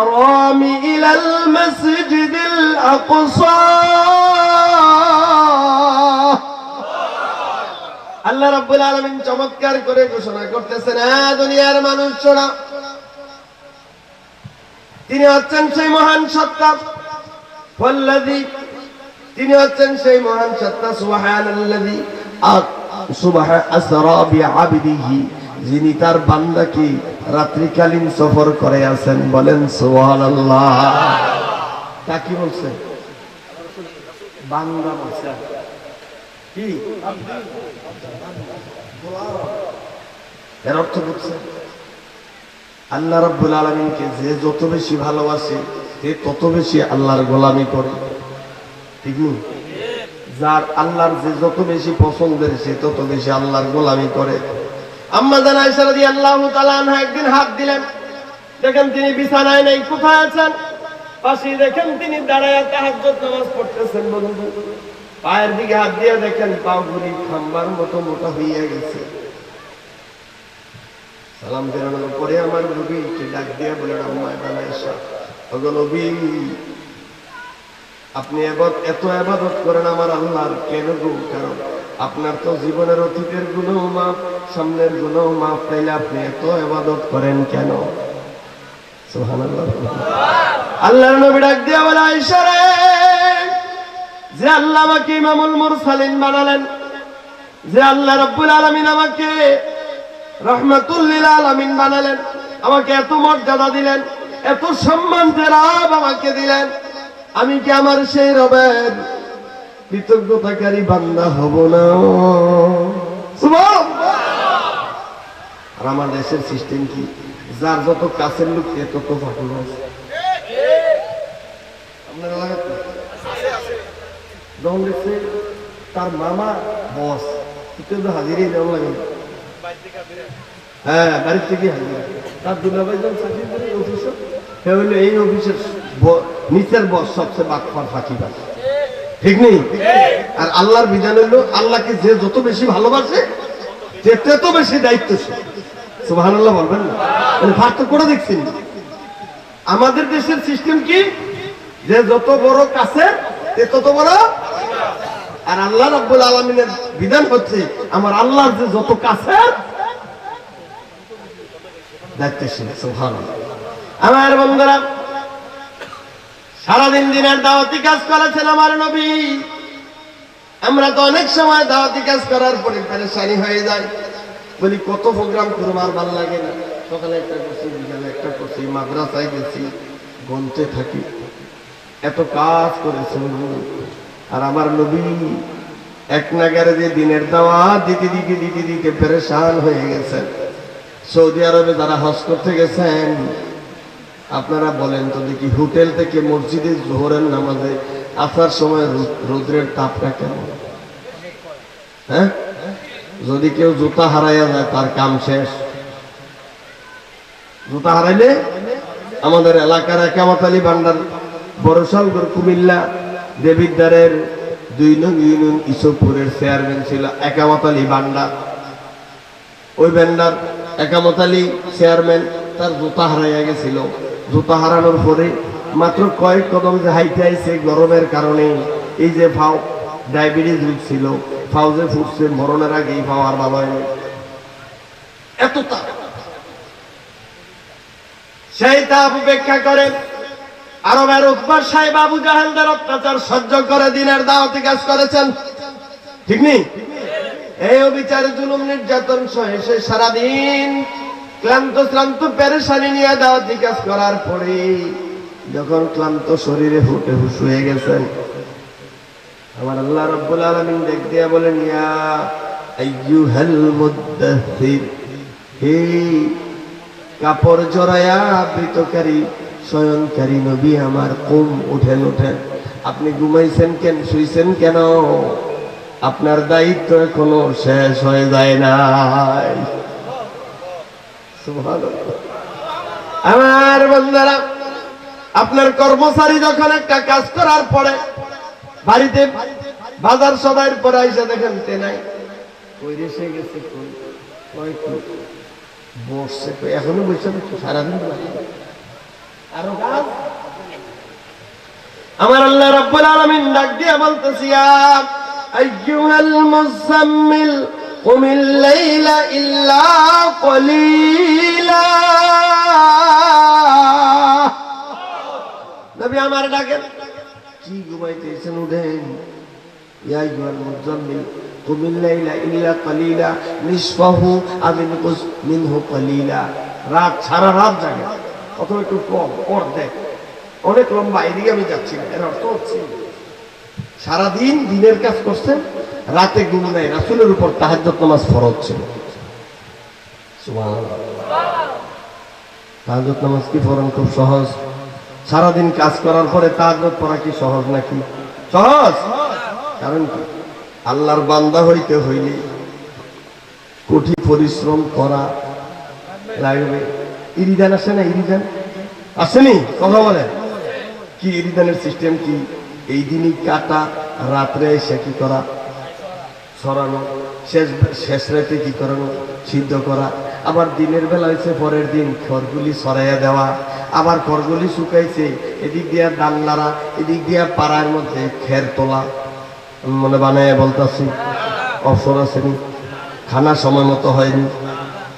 الحرام إلى المسجد الأقصى আল্লাহ রাব্বুল আলামিন চমৎকার করে ঘোষণা করতেছেন হ্যাঁ দুনিয়ার মানুষ শোনা তিনি হচ্ছেন সেই মহান সত্তা ফল্লাদি তিনি হচ্ছেন সেই মহান সত্তা সুবহানাল্লাযী সুবহা আসরা বিআবদিহি যিনি তার বান্দাকে রাত্রিকালীন সফর করে আছেন বলেন, সুবহানাল্লাহ। তা কি বলছে? বান্দা বলছে কি? এর অর্থ বুঝছে আল্লাহ রাব্বুল আলামিনকে যে যত বেশি ভালোবাসে, সে তত বেশি আল্লাহর গোলামি করে। ঠিক যার আল্লাহর যে যত বেশি পছন্দের, সে তত বেশি আল্লাহর গোলামি করে। আম্মা জান আয়েশা রাদিয়াল্লাহু একদিন হাত দিলেন। দেখেন তিনি বিছানায় নেই, কোথায় আছেন? পাশে দেখেন তিনি দাঁড়ায় তাহাজ্জুদ নামাজ পড়তেছেন বন্ধু। পায়ের দিকে হাত দিয়ে দেখেন পাগুলি খাম্বার মতো মোটা হইয়া গেছে। সালাম ফেরানোর পরে আমার নবীকে ডাক দিয়ে বলেন নবী, আপনি এত আবাদত করেন আমার আল্লাহর কেন গো? কারণ আপনার তো জীবনের অতীতের গুণও মাপ সামনের গুণও মাপ তাইলে আপনি এত আবাদত করেন কেন? আল্লাহর নবী ডাক দিয়া বলে, আয়েশা রে, যে আল্লাহ আমাকে ইমামুল মুরসালিন বানালেন, যে আল্লাহ রাব্বুল আলামিন আমাকে রহমাতুল্লিল আলামিন বানালেন, আমাকে এত মর্যাদা দিলেন, এত সম্মান যে রব আমাকে দিলেন, আমি কি আমার সেই রবের কৃতজ্ঞতাকারী বান্দা হব না। আর আমার দেশের সিস্টেম কি? যার যত কাছের লোক, সে তত ফাটল আছে। আপনার তার মামা বস তো হাজিরই যেমন লাগে। হ্যাঁ বাড়ির থেকে হাজির। তার দুলাভাই যখন চাকরি এই অফিসের নিচের বস, সবচেয়ে ফাঁকি ফাঁকিবাজ। ঠিক নেই? আর আল্লাহর বিধান হলো আল্লাহকে যে যত বেশি ভালোবাসে, যে তত বেশি দায়িত্বশীল। সুবহানাল্লাহ বলবেন না? মানে পার্থক্য করে দেখছেন? আমাদের দেশের সিস্টেম কি? যে যত বড় কাছে, সে তত বড়। আর আল্লাহ রাব্বুল আলামিনের বিধান হচ্ছে, আমার আল্লাহর যে যত কাছে, দায়িত্বশীল। সুবহানাল্লাহ। আমার বন্ধুরা সারাদিন দিনের দাওয়াতি কাজ করেছেন আমার নবী। আমরা তো অনেক সময় দাওয়াতি কাজ করার পরে পেরেশানি হয়ে যায় বলি, কত প্রোগ্রাম করব আর ভালো লাগে না। সকালে একটা করছি, বিকালে একটা করছি, মাদ্রাসায় গেছি গন্তে থাকি। এত কাজ করেছেন আর আমার নবী এক নাগারে যে দিনের দাওয়া দিতে দিতে দিতে দিতে পেরেশান হয়ে গেছেন। সৌদি আরবে যারা হজ করতে গেছেন আপনারা বলেন তো দেখি হোটেল থেকে মসজিদে জোহরের নামাজে আসার সময় রৌদ্রের তাপটা কেমন? হ্যাঁ? যদি কেউ জুতা হারাইয়া যায়, তার কাম শেষ। জুতা হারাইলে আমাদের এলাকার একামত আলী ভান্ডার বড়সালগর কুমিল্লা, দেবিদ্বারের দুই নং ইউনিয়ন ইসবপুরের চেয়ারম্যান ছিল একামত আলী ভান্ডার। ওই ভান্ডার একামত আলী চেয়ারম্যান, তার জুতা হারাইয়া গেছিল। জুতা হারানোর পরে মাত্র কয়েক কদম যে হাইতে আইছে গরমের কারণে এই যে ফাও ডায়াবেটিস রোগ ছিল ফাও যে ফুটছে, মরণের আগে এই ফাও আর ভালো হয়নি। এত তাপ। সেই তাপ উপেক্ষা করে আরবের উকবার সাহেব আবু জাহেলদের অত্যাচার সহ্য করে দিনের দাওয়াতি কাজ করেছেন। ঠিক নেই? এই অবিচার জুলুম, নির্যাতন সহে সে সারাদিন ক্লান্ত ক্লান্ত পেরেশানি নিয়ে দাওয়াতি কাজ করার পরে যখন ক্লান্ত শরীরে ফুটে হুশ হয়ে গেছেন আমার আল্লাহ রব্বুল আলামিন দেখ দিয়া বলেন, ইয়া হে কাপড় জড়ায়া আবৃতকারী, শয়নকারী নবী, আমার কুম, উঠেন উঠেন আপনি ঘুমাইছেন কেন, শুইছেন কেন আপনার দায়িত্ব এখনও শেষ হয়ে যায় নাই। আমার বন্ধুরা, আপনার কর্মচারী যখন একটা কাজ করার পরে বাড়িতে বাজার সদাইয়ের পরে এসে দেখেন তে নাই। কই রেসে গেছে বসছে এখনও বসে সারাদিন আরও কাজ? আমার আল্লাহ রাব্বুল আলামিন ডাক দিয়ে বলতেছি, ইয়া আইয়ুহাল মুজাম্মিল قم الليل إلا قليلا নবী আমার ডাকেন কি ঘুমাইতেছেন উঠেন ইয়া আইয়ুহাল মুজাম্মিল قم الليل إلا قليلا نصفه أو انقص منه قليلا রাত সারা রাত জাগে অথবা একটু কম অর্ধেক অনেক লম্বা এদিকে আমি যাচ্ছি না এর অর্থ হচ্ছে সারাদিন দিনের কাজ করছেন রাতে ঘুম নেই, রাসুলের উপর তাহাজ্জত নামাজ ফরজ ছিল। তাহাজ্জত নামাজ কি ফরন খুব সহজ। সারাদিন কাজ করার পরে তাহাজ্জত পড়া কি সহজ নাকি? সহজ! কারণ কি? আল্লাহর বান্দা হইতে হইলে কঠিন পরিশ্রম করা লাগবে। ইরিদান আসে না ইরিদান? আসেনি? কথা বলে কি ইরিদানের সিস্টেম কি? এই দিনই কাটা, রাত্রে এসে কি করা? সরানো শেষ শেষ রাতে কী করানো? সিদ্ধ করা। আবার দিনের বেলা হয়েছে পরের দিন খড়গুলি সরাইয়া দেওয়া। আবার খড়গুলি শুকাইছে, এদিক দিয়া ডাল নাড়া, এদিক দিয়া পাড়ার মধ্যে খের তোলা। মনে বানায় বলতেছি অবসর আসেনি খানা সময় মতো হয়নি।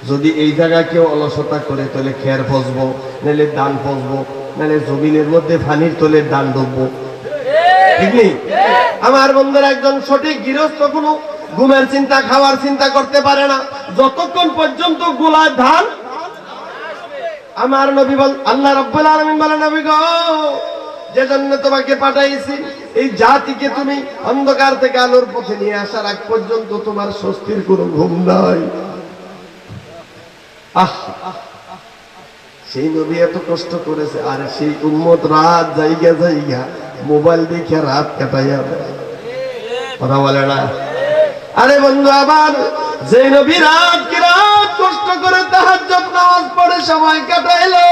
যদি এই জায়গায় কেউ অলসতা করে, তাহলে খের ফসবো নাহলে দান ফসব নাহলে জমিনের মধ্যে ফানির তোলে দান ডুববো ঠিক নেই? আমার বন্ধুর, একজন সঠিক গৃহস্থ কোনো ঘুমের চিন্তা, খাওয়ার চিন্তা করতে পারে না। যতক্ষণ পর্যন্ত গোলা ধান আমার নবী বল আল্লাহ রব্বুল আলামিন বলে নবী গো যে জন্য তোমাকে পাঠাইছি, এই জাতিকে তুমি অন্ধকার থেকে আলোর পথে নিয়ে আসার আগ পর্যন্ত তোমার স্বস্তির কোনো ঘুম নাই। সেই নবী এত কষ্ট করেছে, আর সেই উম্মত রাত জায়গা জায়গা মোবাইল দেখে রাত কাটাইয়া। কথা বলে না? আরে বন্ধু, আবার যে নবী রাত কি রাত কষ্ট করে তাহার নামাজ পড়ে সময় কাটাইলো।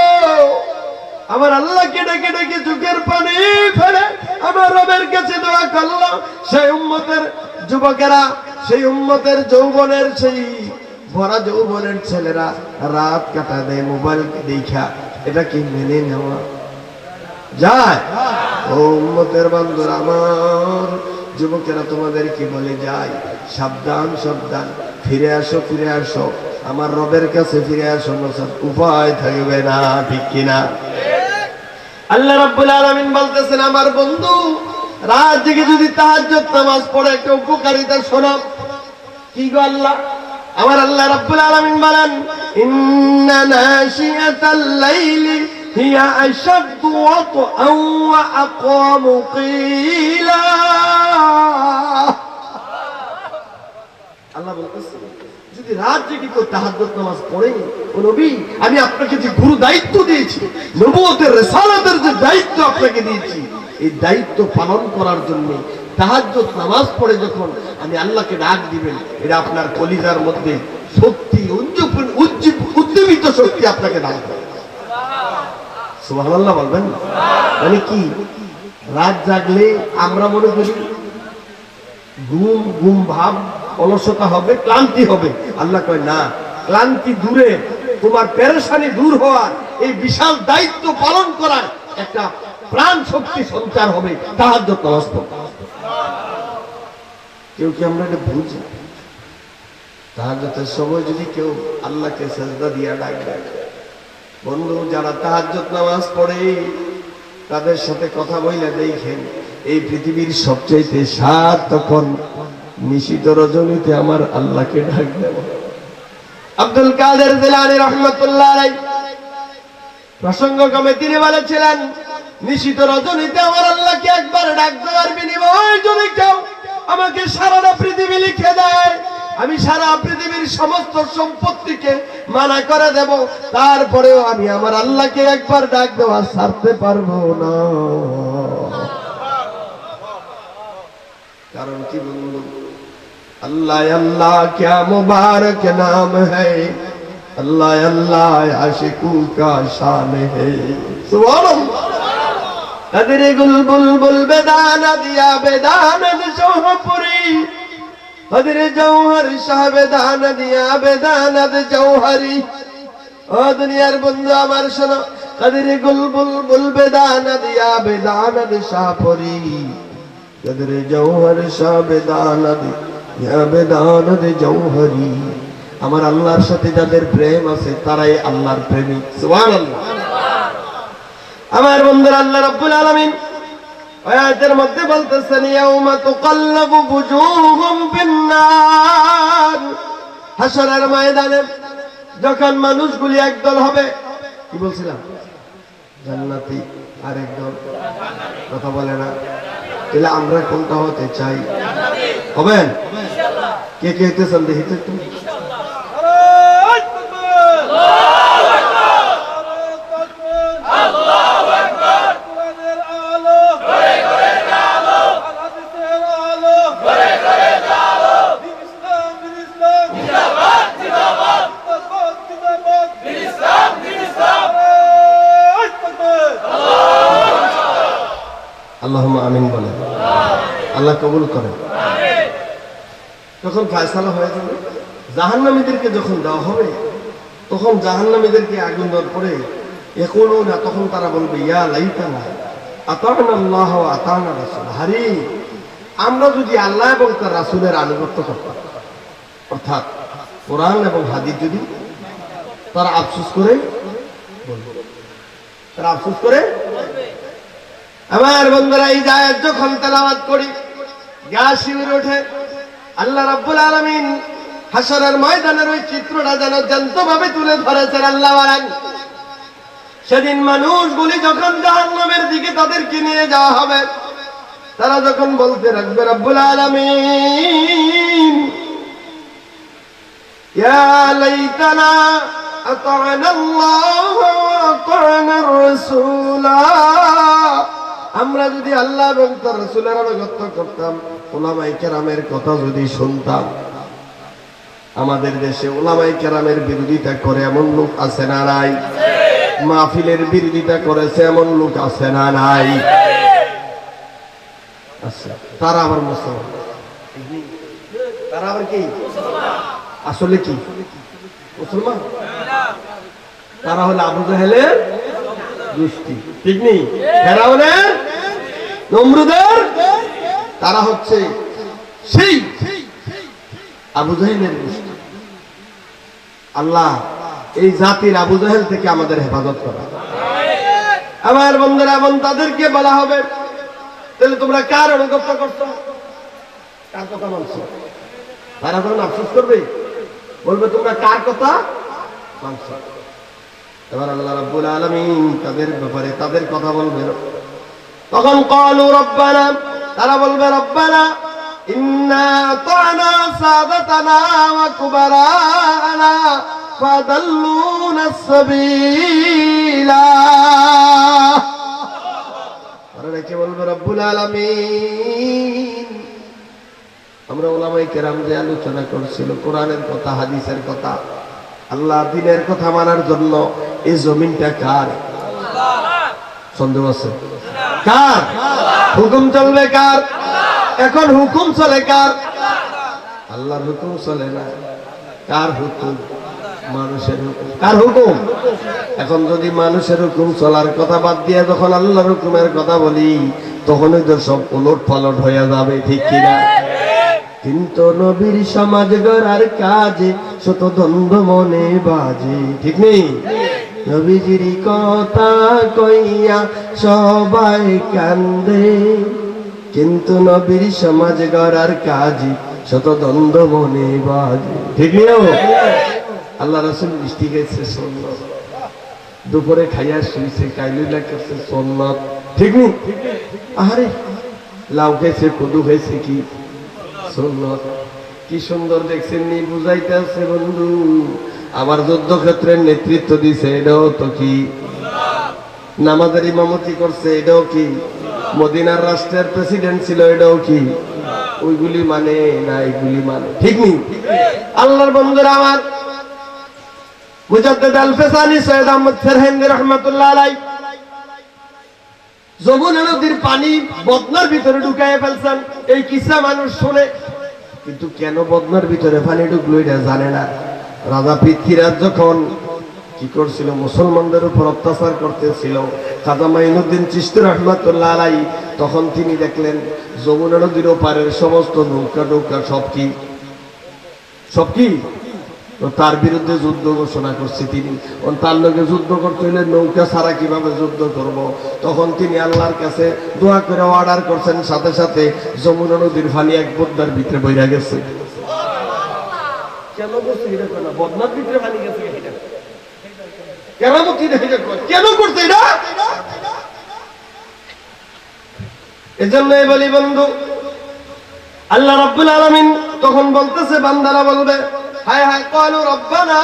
আমার আল্লাহকে ডেকে ডেকে চোখের পানি ফেলে আমার রবের কাছে দোয়া করল। সেই উম্মতের যুবকেরা, সেই উম্মতের যৌবনের, সেই ভরা যৌবনের ছেলেরা রাত কাটা দেয়, মোবাইল দেখা। এটা কি মেনে নেওয়া? যায়। ও উম্মতের বান্ধব আমার যুবকেরা তোমাদের কি বলে যায় সাবধান সাবধান, ফিরে আসো ফিরে আসো। আমার রবের কাছে ফিরে আসো নচেৎ উপায় থাকবে না, ঠিক কিনা আল্লাহ রাব্বুল আলামিন বলতেছেন, আমার বন্ধু, রাত জেগে যদি তাহাজ্জুদ নামাজ পড়ে, একটা উপকারিতা শোনো। কি গো আল্লাহ? আমার আল্লাহ রাব্বুল আলামিন বলেন, ইন্না নাশিয়াতাল লাইলি হিয়া আশাদ্দু ওয়া আকামু কিলা। আল্লাহ বলতেছে, যদি রাত জেগে কেউ নামাজ ও নবী, আমি আপনাকে যে গুরু দায়িত্ব দিয়েছি, নবুয়তের যে দায়িত্ব আপনাকে দিয়েছি, এই দায়িত্ব পালন করার জন্য নামাজ পড়ে যখন আমি আল্লাহকে ডাক দিবেন, এটা আপনার কলিজার মধ্যে শক্তি উদ্যমিত শক্তি আপনাকে দান করে বলবেন? মানে কি রাত জাগলে আমরা মনে করি, ঘুম ঘুম ভাব অলসতা হবে, ক্লান্তি হবে। আল্লাহ কয়, না, ক্লান্তি দূরে, তোমার পেরেশানি দূর হওয়ার এই বিশাল দায়িত্ব পালন করার একটা প্রাণ শক্তি সঞ্চার হবে তাহার যত কেউ কি আমরা এটা বুঝি তাহার সময় যদি কেউ আল্লাহকে সেজদা দিয়া ডাক বন্ধু, যারা তাহাজ্জত নামাজ পড়ে, তাদের সাথে কথা বইলে দেখেন, এই পৃথিবীর সবচেয়ে তখন নিশিত রজনীতে আমার আল্লাহকে ডাক দেব। আব্দুল কাদের জিলানী রহমতুল্লাহ আলাই প্রসঙ্গক্রমে তিনি বলেছিলেন, নিশিত রজনীতে আমার আল্লাহকে একবার ডাক দেওয়ার বিনিময় যদি কেউ আমাকে সারাটা পৃথিবী লিখে দেয়, আমি সারা পৃথিবীর সমস্ত সম্পত্তিকে মানা করে দেব। তারপরেও আমি আমার আল্লাহকে একবার ডাক দেওয়া ছাড়তে পারব না। কারণ কি বলব अल्लाह अल्लाह क्या मुबारक नाम है अल्लाह अल्लाह आशिकू का शान है सुभान अदरे गुल बुलबुल बेदान दिया बेदान शोहपुरी अदरे जौहर शाह बेदान दिया बेदान जौहरी ও দুনিয়ার বন্ধু আমার শোনো কাদের গুলবুল বুল বেদানা দিয়া বেদানা দিশা পরি কাদের জৌহর শাহ বেদানা দিয়া বেদানা দে জৌহরি আমার আল্লাহর সাথে যাদের প্রেম আছে, তারাই আল্লাহর প্রেমিক। আমার বন্ধুরা, আল্লাহ রাব্বুল আলামিন মধ্যে বলতেছেন, ইয়াউমা তুকাল্লাবু বুজুহুম ফিন্নার। হাসরের ময়দানে যখন মানুষগুলি একদল হবে, কি বলছিলাম? জান্নাতি আর একদল কথা বলে না। তাহলে আমরা কোনটা হতে চাই? হবেন কে কে হইতেছেন দেখি তো একটু? আল্লাহ আমিন বলেন। আল্লাহ কবুল করেন। যখন ফায়সালা হয়ে যাবে, জাহান্নামীদেরকে যখন দেওয়া হবে, তখন জাহান্নামীদেরকে আগুন দেওয়ার পরে এখনও না তখন তারা বলবে, ইয়া লাইতানা, আতান আল্লাহ আতান রাসুল। হারি, আমরা যদি আল্লাহ এবং তার রাসুলের আনুগত্য করতাম, অর্থাৎ কোরআন এবং হাদিস যদি তারা আফসোস করে তারা আফসোস করে আমার বন্ধুরা, এই জায়গায় যখন তেলাওয়াত করি গা শিবির ওঠে আল্লাহ রাব্বুল আলামিন হাসরের ময়দানের ওই চিত্রটা যেন জ্যান্ত ভাবে তুলে ধরেছেন আল্লাহ সেদিন মানুষগুলি যখন জাহান্নামের দিকে তাদেরকে নিয়ে যাওয়া হবে, তারা যখন বলতে রাখবে রব্বুল আলামিন লাইতানা আল্লাহ ওয়া আতা'না আর-রাসূলা আমরা যদি আল্লাহ এবং তার রসুলের আনুগত্য করতাম ওলামাই কেরামের কথা যদি শুনতাম, আমাদের দেশে ওলামাই কেরামের বিরোধিতা করে এমন লোক আছে না নাই? মাহফিলের বিরোধিতা করেছে এমন লোক আছে না নাই? আচ্ছা তারা আবার মুসলমান। তারা আবার কি? আসলে কি? মুসলমান? তারা হলো আবু জাহেলের দুষ্টি। ঠিক নেই? ফেরাউনের? নমরুদের? তারা হচ্ছে সেই আবু জাহেলের দুষ্টি। আল্লাহ এই জাতির আবু জাহেল থেকে আমাদের হেফাজত করা আমার বন্ধুরা এমন তাদেরকে বলা হবে, তাহলে তোমরা কার অনুগত্য করছ? কার কথা মানছো তারা তখন আফসোস করবে? বলবে, তোমরা কার কথা মানছো এবার আল্লাহ রাব্বুল আলামিন তাদের ব্যাপারে তাদের কথা বলবে তখন ক্বালু রব্বানা, তারা বলবে, রব্বানা, ইন্না আতানা সাদাতানা ওয়া কুবারানা ফাদাল্লুনা সাবিলা। তারা রেখে বলবে, রব্বুল আলামিন। আমরা ওলামাই কেরাম যে আলোচনা করছিল, কোরআনের কথা, হাদিসের কথা আল্লাহ দিনের কথা মানার জন্য এই জমিনটা কার? সন্দেহ আছে। কার? হুকুম চলবে কার? এখন হুকুম চলে কার? আল্লাহর হুকুম চলে না। কার হুকুম? মানুষের হুকুম। কার হুকুম? এখন যদি মানুষের হুকুম চলার কথা বাদ দিয়ে যখন আল্লাহর হুকুমের কথা বলি, তখনই তো সব উলট পালট হয়ে যাবে, ঠিক কিনা? কিন্তু নবীর সমাজ গড়ার কাজে শত দ্বন্দ্ব মনে বাজে। ঠিক নেই? নবীজির কথা কইয়া সবাই কান্দে। কিন্তু নবীর সমাজ গড়ার কাজে শত দ্বন্দ্ব মনে বাজে। ঠিক নেই আল্লাহ রসুল মিষ্টি গেছে সন্ন্যত দুপুরে খাইয়া শুইছে কাইলুলা করছে সন্ন্যত ঠিক নেই? আরে লাউ খেয়েছে কদু খেয়েছে কি? সুন্নত। কি সুন্দর দেখছেন নি, বুঝাইতে আছে বন্ধু। আবার যুদ্ধক্ষেত্রের নেতৃত্ব দিছে, এটাও তো কি? নামাজের ইমামতি করছে, এটাও কি? মদিনার রাষ্ট্রের প্রেসিডেন্ট ছিল, এটাও কি? ওইগুলি মানে না, এগুলি মানে। ঠিক নেই আল্লাহর বন্ধুরা আমার মুজাদ্দেদ আল ফেসানি সৈয়দ আহমদ ফেরহেন্দি রহমতুল্লাহ আলাই যমুনা নদীর পানি বদনার ভিতরে ঢুকাই ফেলছেন। এই কিসা মানুষ শুনে। কিন্তু কেন বদনার ভিতরে পানি ঢুকলো এটা জানে না। রাজা পৃথ্বীরাজ যখন কি করছিল, মুসলমানদের উপর অত্যাচার করতেছিল খাজা মাইনুদ্দিন চিস্তি রহমাতুল্লাহ আলাই তখন তিনি দেখলেন যমুনা নদীর ওপারের সমস্ত নৌকা নৌকা সব কি? সব কি? তার বিরুদ্ধে যুদ্ধ ঘোষণা করছে তিনি। তার লোকে যুদ্ধ করতে হলে নৌকা ছাড়া কীভাবে যুদ্ধ করব। তখন তিনি আল্লাহর কাছে দোয়া করে অর্ডার করছেন সাথে সাথে যমুনা নদীর ফানি এক বোদ্দার ভিতরে বইরা গেছে। কেন করছে কেন বদনার ভিতরে ফানি গেছে এটা। কেন করছে এটা? এটা কর? কেন করছে এটা? এজন্য বলি বন্ধু আল্লাহ রাব্বুল আলামিন তখন বলতেছে বান্দারা বলবে হায় হায়, কলু রব্বানা,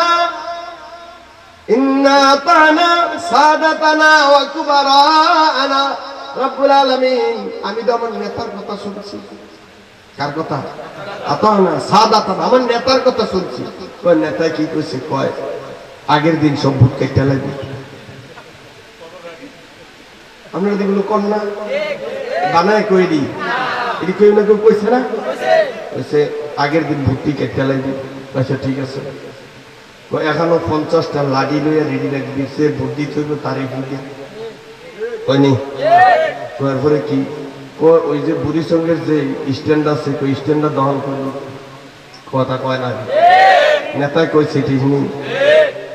ইন্না আতানা সাদাতানা ওয়া কুবারানা রব্বুল আলামিন, আমি তো আমার নেতার কথা শুনছি। কার কথা? আতানা সাদাতানা, আমার নেতার কথা শুনছি। কয় নেতা কি কইছে? কয়, আগের দিন সব ভূত কেটে লাগবে আপনারা যেগুলো কর না? বানায় কই দি এটি কেউ না কইছে না? কইছে, আগের দিন ভর্তি কেটে লাগবে আচ্ছা ঠিক আছে। কই এখনও পঞ্চাশটা লাডি লইয়া রেডি রাখবি সে ভর্তি থইব তারই ভুগে কয়নি কয়ার পরে কি? ওই যে বুড়ি সঙ্গের যে স্ট্যান্ড আছে, কই স্ট্যান্ডটা দহন করল। কথা কয় না। নেতা কইছে, ঠিক নেই।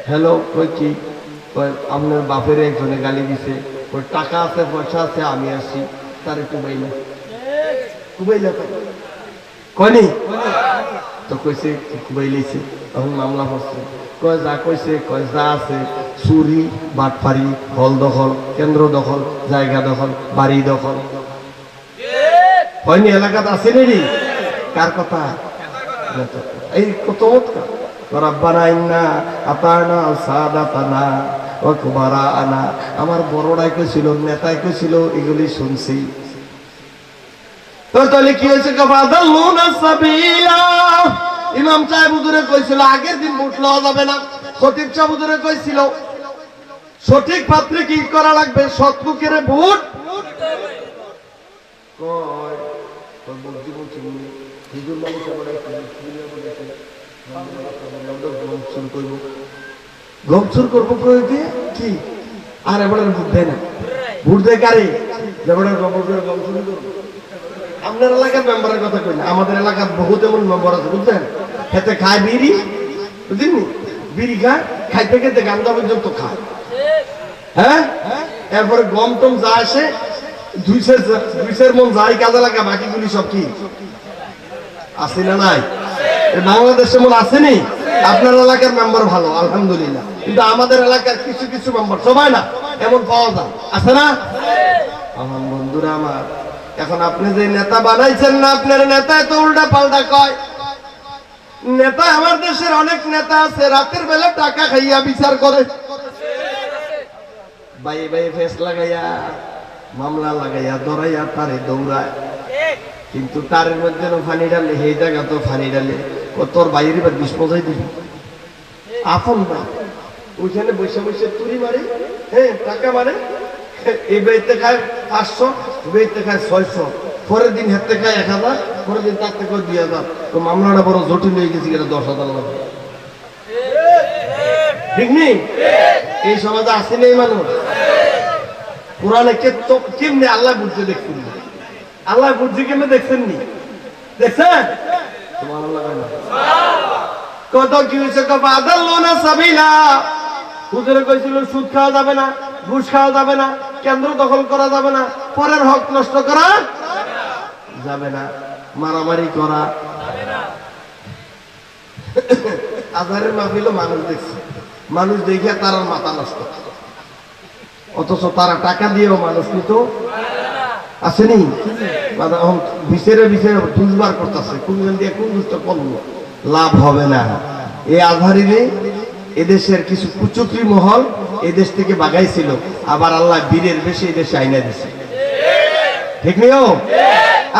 হ্যালো, কই কি? আপনার বাপের একজনে গালি দিছে। ওই টাকা আছে, পয়সা আছে, আমি আসি। তার একটু বাইলা। কুবাইলা কয়নি? তো কইছে কুবাইলিছে তখন মামলা পড়ছে কয়, যা কইছে, কয়, যা আছে, চুরি বাটপারি হল দখল, কেন্দ্র দখল, জায়গা দখল, বাড়ি দখল। হয়নি, এলাকাত আছে নাকি? কার কথা? এই কত আমার বড়রাই কইছিল, নেতাই কইছিল, এগুলি শুনছি। তাহলে কি হয়েছে ইমাম সাহেব হুজুরে কইছিল, আগের দিন ভোট যাবে না। খতিব সাহেব হুজুরে কইছিল, সঠিক পাত্রে কি করা লাগবে? সৎমুখের ভোট? গমসুর করব। কি? আর এবার ভোট দেয় না। ভোট দেয় কারে? যেমন গমসুর করব। আপনার এলাকার মেম্বারের কথা কই আমাদের এলাকার বহুত এমন মেম্বার আছে, বুঝছেন? খেতে খায় বিড়ি বুঝলি বিড়ি খায়, খাইতে খেতে গান্দা পর্যন্ত খায়। হ্যাঁ? এরপরে গম টম যা আসে, দুইশের মন যাই কাজে লাগা, বাকিগুলি সব কি? না নাই? মন আসেনি আপনার এলাকার মেম্বার ভালো, আলহামদুলিল্লাহ। কিন্তু আমাদের এলাকার কিছু কিছু মেম্বার সবাই না, এমন পাওয়া যায়। আছে না? আমার বন্ধুরা আমার এখন আপনি যে নেতা বানাইছেন না, আপনার নেতা তো উল্টা পাল্টা কয়। নেতা আমার দেশের অনেক নেতা আছে, রাতের বেলা টাকা খাইয়া বিচার করে। বাই বাই ফেস লাগাইয়া, মামলা লাগাইয়া দৌড়াইয়া তারে দৌড়ায়। কিন্তু তার মধ্যে ফানি ডালে সেই জায়গা তো ফানি ডালে ও তোর বাইরে এবার বিষ পজাই দিবি। আপন না ওইখানে বসে বসে তুরি মারে হ্যাঁ টাকা মারে। এই খায় পাঁচশো খায় ছয়শো। পরের দিন খায় এক হাজার, পরের দিন তার থেকে দুই হাজার। তো মামলাটা বড় জটিল হয়ে গেছে দশ হাজার লাগবে ঠিক নেই? এই সমাজে আসেনি এই মানুষ। কে তো কেমনে আল্লাহ বুঝতে দেখছেন না? আল্লাহ বুঝতে কেমনে দেখছেন নি? দেখছেন? কত কি হয়েছে? কব আদাল্লুনা সাবিলা। হুজুরে কইছিল, সুদ খাওয়া যাবে না, ঘুষ খাওয়া যাবে না। কেন্দ্র দখল করা যাবে না, পরের হক নষ্ট করা যাবে না, মারামারি করা আধারের মাহফিল মানুষ দেখছে। মানুষ দেখে তার মাথা নষ্ট। অথচ তারা টাকা দিয়েও মানুষ কিন্তু আসেনি মানে বিচারে বিচারে দুষবার করতেছে। কোনজন দিয়ে কোন দুষ্ট করল। লাভ হবে না। এই আধারিনে এদেশের কিছু কুচুকরি মহল এদেশ থেকে বাগাইছিল, আবার আল্লাহ বীরের বেশি এদেশে আইনা দিছে। ঠিক নিও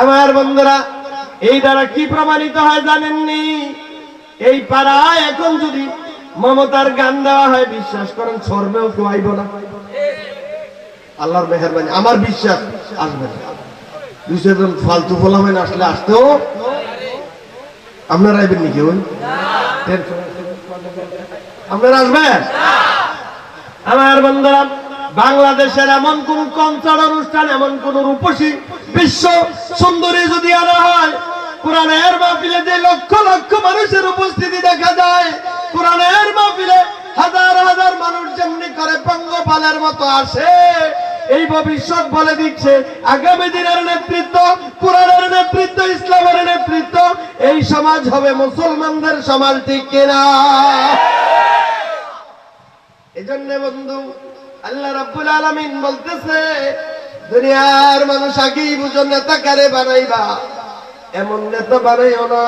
আমার বন্ধুরা, এই দ্বারা কি প্রমাণিত হয় জানেননি? এই পাড়ায় এখন যদি মমতার গান দেওয়া হয়, বিশ্বাস করেন শর্মেও কেউ আইব না। আল্লাহর মেহরবানি, আমার বিশ্বাস আসবে না। দুই চারজন ফালতু ফলামেন আসলে আসতেও আপনারা আইবেন নাকি ওই আপনারা আসবেন? আমার বন্ধুরা, বাংলাদেশের এমন কোন কনসার্ট অনুষ্ঠান, এমন কোন রূপসী বিশ্ব সুন্দরী যদি আনা হয়, কোরআনের মাহফিলে যে লক্ষ লক্ষ মানুষের উপস্থিতি দেখা যায়, কোরআনের মাহফিলে হাজার হাজার মানুষ যেমনি করে পঙ্গপালের মতো আসে, এই ভবিষ্যৎ বলে দিচ্ছে, আগামী দিনের নেতৃত্ব, কোরআনের নেতৃত্ব, ইসলামের নেতৃত্ব, এই সমাজ হবে মুসলমানদের সমাজ, ঠিক কিনা? এজন্য বন্ধু, আল্লাহ রাব্বুল আলামিন বলতেছে, দুনিয়ার মানুষ আগেই বুঝো নেতা কারে বানাইবা। এমন নেতা বানাইও না,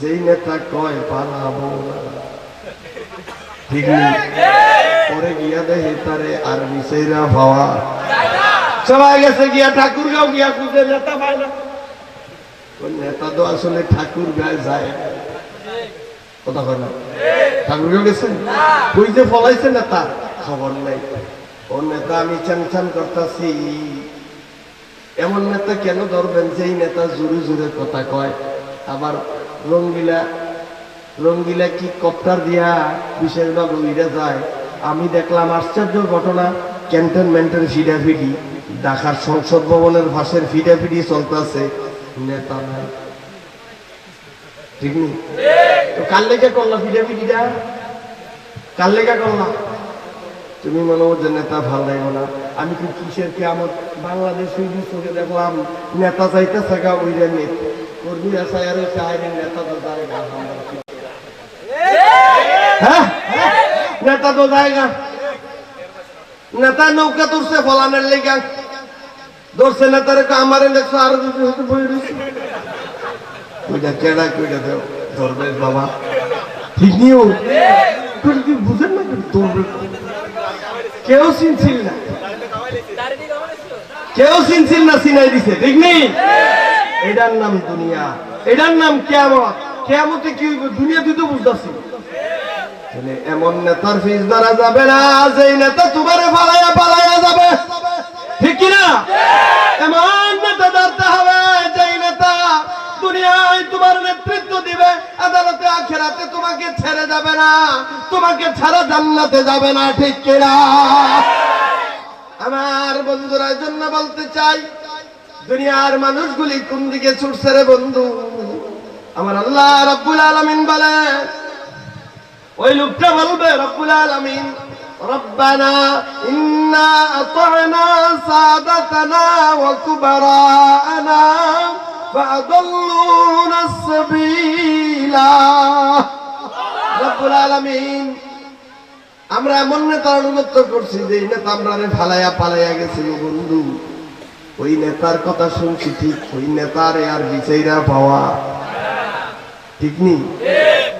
যেই নেতা কয় বানাবো ঠিক গিয়া সবাই গেছে গিয়া গিয়া নেতা না। নেতা তো আসলে ঠাকুর গায়ে যায়। আমি এমন নেতা কেন ধরবেন নেতা জোরে জোরে কথা কয়? আবার রঙ্গিলা রঙ্গিলা কি কপ্টার দিয়া বিশেষভাবে যায়? আমি দেখলাম আশ্চর্য ঘটনা ক্যান্টনমেন্টের ফিডাফিডি, ঢাকার সংসদ ভবনের ভাষের ফিডাফিডি চলতেছে, নেতা নাই। ঠিক নেই? তো কার লেগে করলা ফিডাফিডিটা কার লেগে করলাম তুমি মনে হচ্ছে নেতা ভালো লাগবে না। আমি কি কিসের কি আমার বাংলাদেশ চোখে দেখলাম, নেতা চাইতে থাকা ওই রে কর্মীরা চাই আর চাইলে নেতা তো হ্যাঁ? নেতা তো জায়গা নেতা নৌকা তুলছে ফলানের লেগা। ধরছে নেতারে আমারে দেখছ, আরও যদি বই রয়েছে ওইটা কেডা, কইটা দেও। ধরবে, বাবা। ঠিক নিও কি বুঝেন না ধরবে কেউ চিনছিল না। কেউ চিনছিল না চিনাই দিছে। ঠিক নেই এটার নাম দুনিয়া। এটার নাম কেমন কেমতে কি হইব? দুনিয়া তুই তো বুঝতেছি এমন নেতার ফিস ধরা যাবে না, যেই নেতা তোমারে পালাইয়া পালাইয়া যাবে। ঠিক কি না এমন নেতা তোমার নেতৃত্ব দিবে, আদালতে আখেরাতে তোমাকে ছেড়ে যাবে না। তোমাকে ছাড়া জান্নাতে যাবে না, ঠিক কিনা? আমার বন্ধুরা জন্য বলতে চাই, দুনিয়ার মানুষগুলি কোন দিকে ছুটছে রে বন্ধু? আমার আল্লাহ রব্বুল আলামিন বলে, ওই লোকটা বলবে, রব্বুল আলামিন ربنا إنا أطعنا سادتنا وكبراءنا فأضلونا السبيل রব্বুল আলামিন আমরা এমন নেতার অনুগত্য করছি যে এই নেতা আমরা ফালাইয়া পালাইয়া গেছিল বন্ধু ওই নেতার কথা শুনছি ঠিক ওই নেতারে আর বিচাইরা পাওয়া ঠিক নি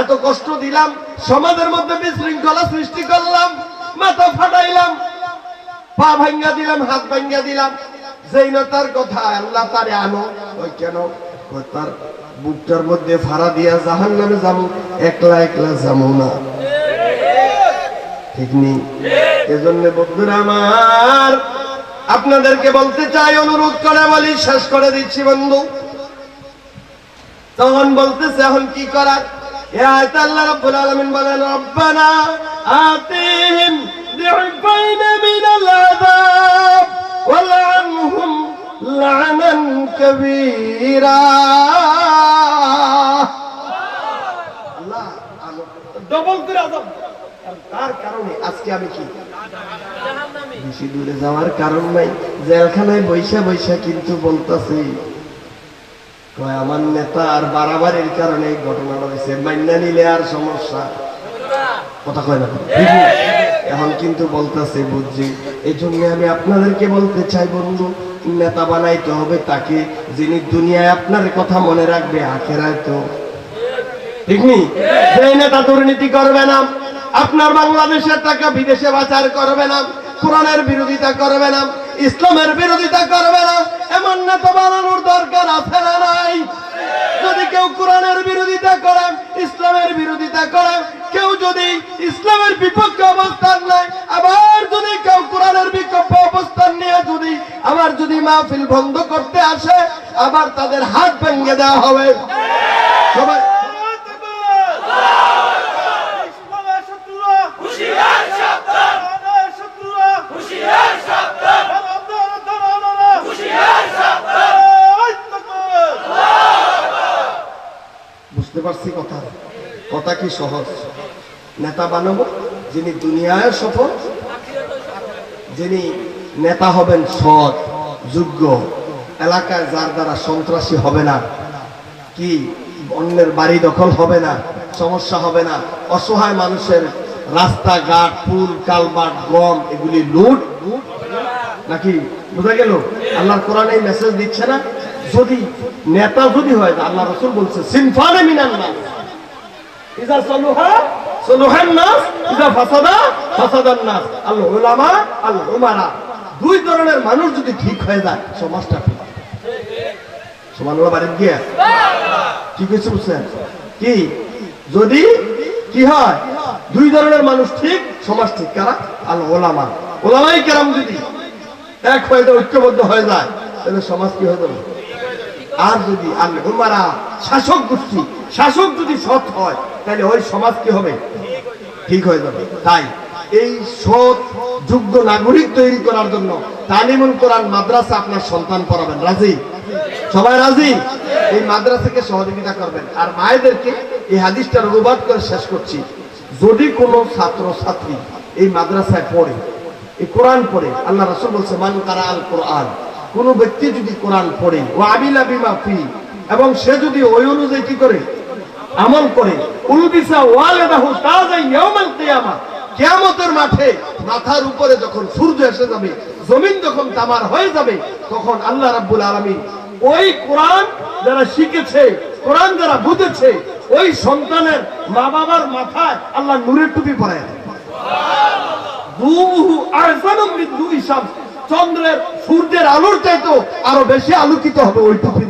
এত কষ্ট দিলাম, সমাজের মধ্যে বিশৃঙ্খলা সৃষ্টি করলাম, মাথা ফাটাইলাম, পা ভাঙ্গা দিলাম, হাত ভাঙ্গা দিলাম। যেই নেতার কথা আল্লাহ তারে আনো, ওই কেন? তার বুকটার মধ্যে ফাড়া দিয়া জাহান নামে যাব, একলা একলা যাব না। ঠিক নেই এজন্য বন্ধুরা আমার, আপনাদেরকে বলতে চাই, অনুরোধ করে বলি, শেষ করে দিচ্ছি বন্ধু। তখন বলতেছে, এখন কি করার? এ আয়তে আল্লাহ রাব্বুল আলামিন বলেন রব্বানা আতিহিম ضعفين من العذاب والعنهم لعنا كبيرا আল্লাহ ডবল করে আযাব আর তার কারণে আজকে আমি কি বেশি দূরে যাওয়ার কারণ নাই জেলখানায় বৈশা বৈশা কিন্তু বলতাছি কয় আমার নেতা আর বাড়াবাড়ির কারণে এই ঘটনাটা হয়েছে। মান্না নিলে আর সমস্যা। কথা কয় না এখন কিন্তু বলতেছে বুঝছি। এই জন্য আমি আপনাদেরকে বলতে চাই বন্ধু নেতা বানাইতে হবে তাকে যিনি দুনিয়ায় আপনার কথা মনে রাখবে আখেরায় তো। ঠিক নি? সেই নেতা দুর্নীতি করবে না আপনার বাংলাদেশের টাকা বিদেশে পাচার করবে না কোরআনের বিরোধিতা করবে না ইসলামের বিরোধিতা করবে না, এমন নেতা বানানোর দরকার আছে না নাই? যদি কেউ কোরআনের বিরোধিতা করে, ইসলামের বিরোধিতা করে, কেউ যদি ইসলামের বিপক্ষে অবস্থান নেয়, আবার যদি কেউ কোরআনের বিপক্ষে অবস্থান নিয়ে যদি আবার যদি মাহফিল বন্ধ করতে আসে, আবার তাদের হাত ভেঙে দেওয়া হবে। সবাই পারছি কথা। কথা কি সহজ? নেতা বানাবো, যিনি দুনিয়ায় সফল, যিনি নেতা হবেন সৎ, যোগ্য। এলাকায় যার দ্বারা সন্ত্রাসী হবে না, কি অন্যের বাড়ি দখল হবে না, সমস্যা হবে না, অসহায় মানুষের রাস্তাঘাট, পুল, কালবাট, গম, এগুলি লুট, নাকি বোঝা গেল? আল্লাহর কোরআন এই মেসেজ দিচ্ছে না? যদি নেতা যদি হয় আল্লাহ রসুল বলছে সিনফানে মিনান নাস ইজা সলুহা, সলুহান নাস, ইজা ফাসাদা, ফাসাদান নাস। আল উলামা, আল উমারা। দুই ধরনের মানুষ যদি ঠিক হয়ে যায়, সমাজটা ঠিক সুবহানাল্লাহ বাড়ি গিয়া। কি কিছু কি? যদি কি হয়, দুই ধরনের মানুষ ঠিক, সমাজ ঠিক। কারা? আল ওলামা ওলামাই কেরাম যদি এক হয়ে যায়, ঐক্যবদ্ধ হয়ে যায়, তাহলে সমাজ কি হয়ে যাবে? আর যদি আল শাসক গোষ্ঠী, শাসক যদি সৎ হয়, তাহলে ওই সমাজ কি হবে? ঠিক হয়ে যাবে। তাই এই সৎ, যোগ্য নাগরিক তৈরি করার জন্য তালিমুল কোরআন মাদ্রাসা আপনার সন্তান পড়াবেন। রাজি? সবাই রাজি? এই মাদ্রাসাকে সহযোগিতা করবেন। আর মায়েদেরকে এই হাদিসটার অনুবাদ করে শেষ করছি। যদি কোনো ছাত্র ছাত্রী এই মাদ্রাসায় পড়ে, এই কোরআন পড়ে, আল্লাহ রাসূল বলছে, মান কারা আল কোরআন? কোন ব্যক্তি যদি কোরআন পড়ে ও আবিলা বিমা ফি, এবং সে যদি ওই অনুযায়ী কি করে? আমল করে। উলবিসা ওয়ালাদাহু তাজা ইয়াউমাল কিয়ামা। কিয়ামতের মাঠে মাথার উপরে যখন সূর্য এসে যাবে, জমিন যখন তামার হয়ে যাবে, তখন আল্লাহ রাব্বুল আলামিন ওই কোরআন যারা শিখেছে, কোরআন যারা বুঝেছে, ওই সন্তানের মা বাবার মাথায় আল্লাহ নূরের টুপি পরায় দেয় দুহু আহসানুম মিন দুই শামস। চন্দ্রের সূর্যের আলোর চাইতো আরও বেশি আলোকিত হবে ওই টুপির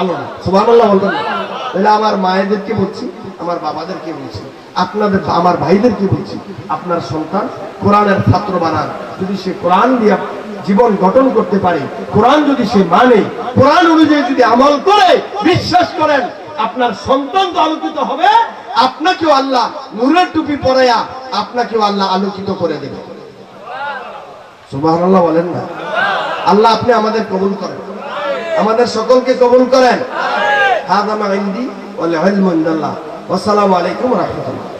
আলো সুবহানাল্লাহ বলবেন? তাহলে আমার মায়েদেরকে বলছি? আমার বাবাদেরকে বলছি? আপনাদের আমার ভাইদেরকে বলছি? আপনার সন্তান কোরআনের ছাত্র বানান। যদি সে কোরআন দিয়ে জীবন গঠন করতে পারে, কোরআন যদি সে মানে কোরআন অনুযায়ী যদি আমল করে, বিশ্বাস করেন, আপনার সন্তান তো আলোকিত হবে, আপনাকেও আল্লাহ নূরের টুপি পরাইয়া আপনাকেও আল্লাহ আলোকিত করে দেবে। সুবহানাল্লাহ বলেন না। আল্লাহ আপনি আমাদের কবুল করেন। আমাদের সকলকে কবুল করেন। হাদামা ইন্দি ওয়াল ইলমু ইনদাল্লাহ। ওয়াসসালামু আলাইকুম ওয়া রাহমাতুল্লাহ।